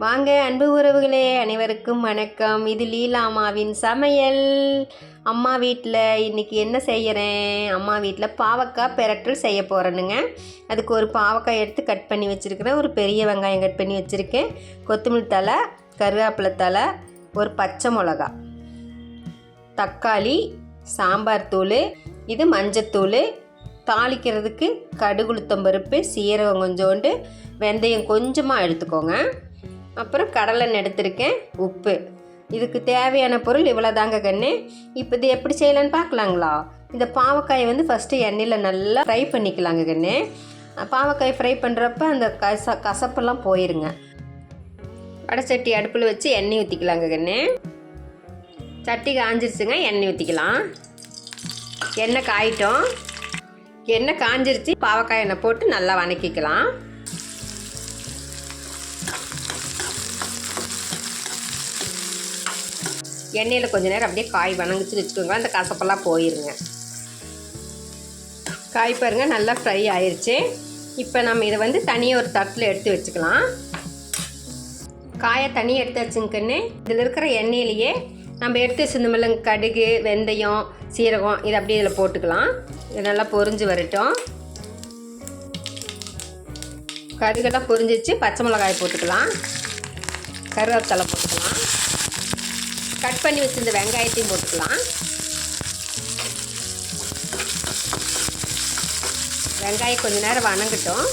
வாங்க அன்பு உறவுகளே அனைவருக்கும் வணக்கம். இது லீலா அம்மாவின் சமையல். அம்மா வீட்டில் இன்றைக்கி என்ன செய்கிறேன் அம்மா வீட்டில் பாவக்காய் பெரட்டல் செய்ய போகிறேனுங்க அதுக்கு ஒரு பாவக்காய் எடுத்து கட் பண்ணி வச்சுருக்கிறேன். ஒரு பெரிய வெங்காயம் கட் பண்ணி வச்சுருக்கேன். கொத்தமல்லி தழை கருவேப்பிலை தழை ஒரு பச்சை மிளகா தக்காளி சாம்பார் தூள் இது மஞ்சத்தூள் தாளிக்கிறதுக்கு கடுகுளுத்தம் பருப்பு சீரகம் கொஞ்சோண்டு வெந்தயம் கொஞ்சமாக எடுத்துக்கோங்க. அப்புறம் கடலெண்ணெய் எடுத்திருக்கேன் உப்பு. இதுக்கு தேவையான பொருள் இவ்வளோ தாங்க கண்ணு. இப்போ இது எப்படி செய்யலான்னு பார்க்கலாங்களா? இந்த பாவக்காயை வந்து ஃபஸ்ட்டு எண்ணெயில் நல்லா ஃப்ரை பண்ணிக்கலாங்க கண்ணு. பாவக்காய் ஃப்ரை பண்ணுறப்ப அந்த கச கசப்பெல்லாம் போயிருங்க. வடச்சட்டி அடுப்பில் வச்சு எண்ணெய் ஊற்றிக்கலாங்க கண்ணு. சட்டி காஞ்சிருச்சுங்க எண்ணெய் ஊற்றிக்கலாம் எண்ணெய் காயிட்டோம். எண்ணெய் காஞ்சிருச்சு பாவக்காய் எண்ணெய் போட்டு நல்லா வணக்கிக்கலாம். எண்ணெயில் கொஞ்ச நேரம் அப்படியே காய் வணங்கிச்சு வச்சுக்கோங்க அந்த கசப்பெல்லாம் போயிருங்க. காய் பாருங்கள் நல்லா ஃப்ரை ஆயிடுச்சு இப்போ நம்ம இதை வந்து தனியாக ஒரு தட்டில் எடுத்து வச்சுக்கலாம். காயை தனியாக எடுத்து வச்சுங்கன்னு இதில் இருக்கிற எண்ணெயிலேயே நம்ம எடுத்து வச்சிருந்தோம்ல கடுகு வெந்தயம் சீரகம் இதை அப்படியே இதில் போட்டுக்கலாம். இது நல்லா பொரிஞ்சு வரட்டும். கடுகெல்லாம் பொரிஞ்சிச்சு பச்சை மிளகாய் போட்டுக்கலாம். கருவேப்பிலை போட்டுக்கலாம். கட் பண்ணி வச்சிருந்த வெங்காயத்தையும் போட்டுக்கலாம். வெங்காயம் கொஞ்ச நேரம் வணங்கட்டும்.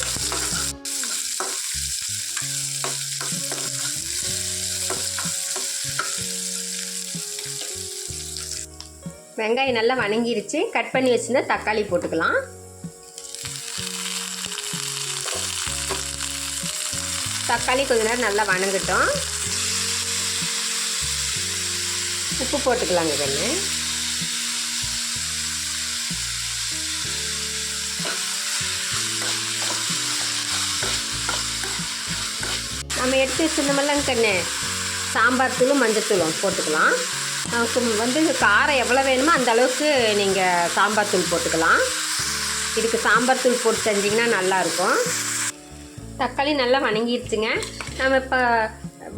வெங்காயம் நல்லா வணங்கிருச்சு. கட் பண்ணி வச்சுருந்தா தக்காளி போட்டுக்கலாம். தக்காளி கொஞ்ச நேரம் நல்லா வணங்கட்டும். உப்பு போட்டுக்கலாங்க கண்ணு நம்ம எடுத்து வச்சிருந்தோம்லங்க கண்ணு சாம்பார் தூளும் மஞ்சத்தூளும் போட்டுக்கலாம். நமக்கு வந்து காரம் எவ்வளோ வேணுமோ அந்த அளவுக்கு நீங்கள் சாம்பார் தூள் போட்டுக்கலாம். இதுக்கு சாம்பார் தூள் போட்டு செஞ்சிங்கன்னா நல்லாயிருக்கும் தக்காளி நல்லா வணங்கிடுச்சுங்க நம்ம இப்போ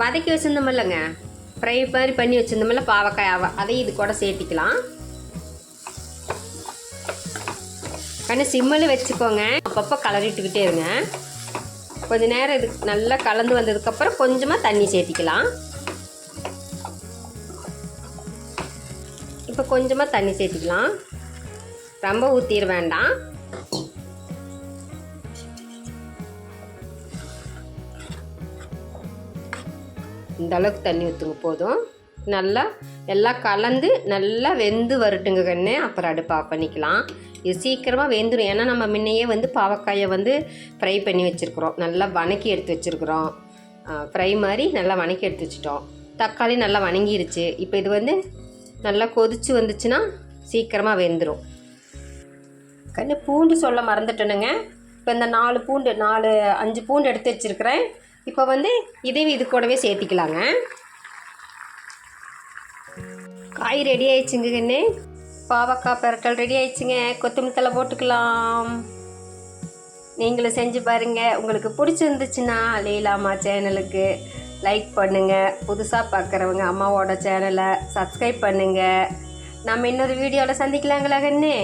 வதக்கி வச்சுருந்தோமில்லங்க ஃப்ரை மாதிரி பண்ணி வச்சுருந்தோம்ல பாவக்காய் அதையும் இது கூட சேர்த்திக்கலாம். கண்ணு சிம்மில் வச்சுக்கோங்க. அப்பப்போ கலரிட்டுக்கிட்டே இருங்க. கொஞ்ச நேரம் இது நல்லா கலந்து வந்ததுக்கப்புறம் கொஞ்சமாக தண்ணி சேர்த்திக்கலாம். இப்போ கொஞ்சமாக தண்ணி சேர்த்திக்கலாம். ரொம்ப ஊற்றிட வேண்டாம். இந்த அளவுக்கு தண்ணி ஊற்றுங்க போதும். நல்லா எல்லாம் கலந்து நல்லா வெந்து வரட்டுங்க கண்ணு. அப்புறம் அடுப்பு ஆஃப் பண்ணிக்கலாம். இது சீக்கிரமாக வெந்துடும் ஏன்னா நம்ம முன்னையே வந்து பாவக்காயை வந்து ஃப்ரை பண்ணி வச்சுருக்குறோம். நல்லா வணக்கி எடுத்து வச்சுருக்குறோம். ஃப்ரை மாதிரி நல்லா வணக்கி எடுத்து வச்சுட்டோம். தக்காளி நல்லா வணங்கிருச்சு. இப்போ இது வந்து நல்லா கொதிச்சு வந்துச்சுன்னா சீக்கிரமாக வெந்துடும் கண்ணு பூண்டு சொல்ல மறந்துட்டேனுங்க. இப்போ இந்த நாலு பூண்டு நாலு அஞ்சு பூண்டு எடுத்து வச்சுருக்கிறேன். இப்போ வந்து இதையும் இது கூடவே சேர்த்திக்கலாங்க. காய் ரெடி ஆயிடுச்சுங்க கண்ணு. பாவக்காய் பெரட்டல் ரெடி ஆயிடுச்சுங்க. கொத்தமல்லி தலை போட்டுக்கலாம். நீங்களும் செஞ்சு பாருங்கள் உங்களுக்கு பிடிச்சிருந்துச்சுன்னா லீலாமா சேனலுக்கு லைக் பண்ணுங்கள் புதுசாக பார்க்குறவங்க அம்மாவோட சேனலை சப்ஸ்கிரைப் பண்ணுங்கள் நம்ம இன்னொரு வீடியோவில் சந்திக்கலாங்களா கண்ணு?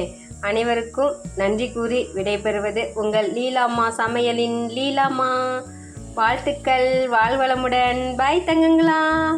அனைவருக்கும் நன்றி கூறி விடைபெறுவது உங்கள் லீலாம்மா சமையலின் லீலாம்மா வாழ்த்துக்கள் வாழ்வளமுடன். பாய் தங்கங்களா.